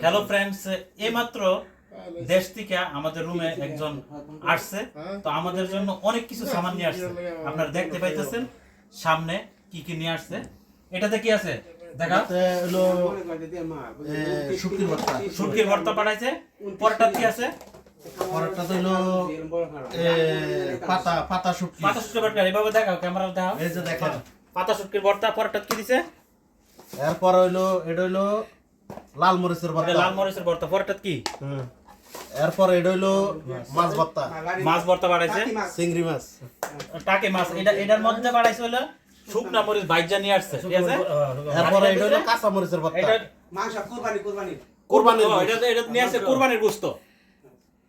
Hello friends এইমাত্র দেশ থেকে আমাদের রুমে একজন আসছে। তো আমাদের জন্য অনেক কিছু সামান নিয়ে আসছে। আপনারা দেখতে পাইতেছেন সামনে কি কি নিয়ে আসছে। এটাতে কি আছে? দেখা। হলো শুটকির ভর্তা। সুটকির ভর্তা পাঠাইছে। পরটা কি আছে? পরেরটাতে হলো পাতা পাতা শুটকি। পাতা সুটকির ভর্তা এভাবে দেখাও ক্যামেরা দেখাও। এই যে দেখেন। পাতা সুটকির ভর্তা পরটা কি দিছে? এরপর হইল এটা হইল লাল মরিচের ভর্তা। লাল মরিচের ভর্তা। পরটা কি? এরপর এটা হইল মাছ ভর্তা। মাছ ভর্তা বাড়াইছে চিংড়ি মাছ। টাকে মাছ। এটা এটার মধ্যে বাড়াইছে হলো শুকনা মরিচ বাইজা নিয়ে আসছে। ঠিক আছে? এরপর এটা হইল কাঁচা মরিচের ভর্তা। এটা মাংস কুরবানি কুরবানি। কোরবানির এটা এটা নিয়ে আসছে কুরবানির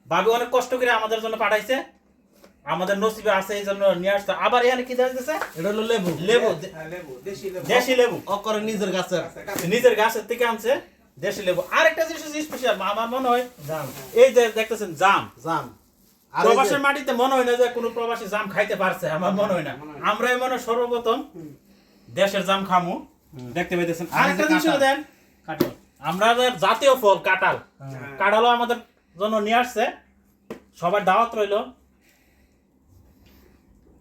ভাবি অনেক কষ্ট করে আমাদের জন্য পাঠাইছে। আমাদের নসিবে আছে এই জন্য নিয়ে আসছে। আবার এখানে কি দিতেছে এটা হলো লেবু। লেবু। হ্যাঁ, লেবু দেশি লেবু। দেশি লেবু। অকরে নিজের গাছের। নিজের গাছের থেকে আনছে। দেশি লেবু। আরেকটা জিনিস স্পেশাল আমার মনে হয় জাম। এই যে দেখতেছেন জাম। জাম। প্রবাসের মাটিতে মনে হয় না যে কোনো প্রবাসী জাম খাইতে পারছে আমার মনে হয় না। আমরাই মনে সর্বপ্রথম দেশের জাম খামু। দেখতে পাইতেছেন। আরেকটা জিনিস দেন কাঁঠাল। আমরা জাতীয় ফল কাঁঠাল। কাঁঠালও আমাদের জন্য নিয়ে আসছে। সবার দাওয়াত রইল।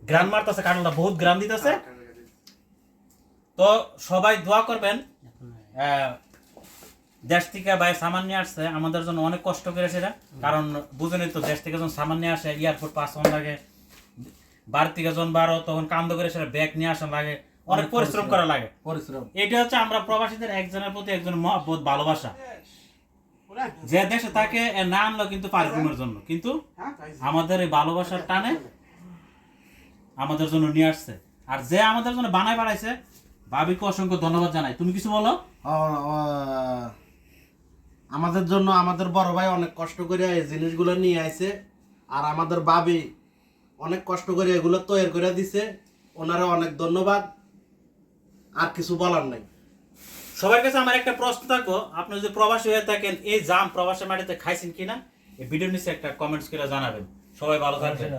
গ্রান মারতেছে কাঁঠালটা বহুত গ্রাম দিতেছে। তো সবাই দোয়া করবেন দেশ থেকে ভাই সামান নিয়ে আসছে আমাদের জন্য অনেক কষ্ট করে সেটা। কারণ বুঝেনি তো দেশ থেকে যখন সামান নিয়ে আসে এয়ারপোর্ট পাস হন লাগে বাড়ি থেকে যখন বারো তখন কান্দ করে সেটা ব্যাগ নিয়ে আসা লাগে অনেক পরিশ্রম করা লাগে। পরিশ্রম। এটা হচ্ছে আমরা প্রবাসীদের একজনের প্রতি একজন মহব্বত ভালোবাসা। যে দেশে তাকে না আনলো কিন্তু পারিশ্রমের জন্য। কিন্তু আমাদের এই ভালোবাসার টানে আমাদের জন্য নিয়ে আসছে। আর যে আমাদের জন্য বানায় বাড়াইছে ভাবিকে অসংখ্য ধন্যবাদ জানাই। তুমি কিছু বলো? আমাদের জন্য আমাদের বড় ভাই অনেক কষ্ট করে এই জিনিসগুলো নিয়ে আইছে আর আমাদের বাবি অনেক কষ্ট করে এগুলো তৈরি করে দিছে। ওনারা অনেক ধন্যবাদ আর কিছু বলার নাই। সবার কাছে আমার একটা প্রশ্ন থাকব আপনি যদি প্রবাসী হয়ে থাকেন এই জাম প্রবাসী মাটিতে খাইছেন কিনা? এই ভিডিওর নিচে একটা কমেন্টস করে জানাবেন। সবাই ভালো থাকবেন।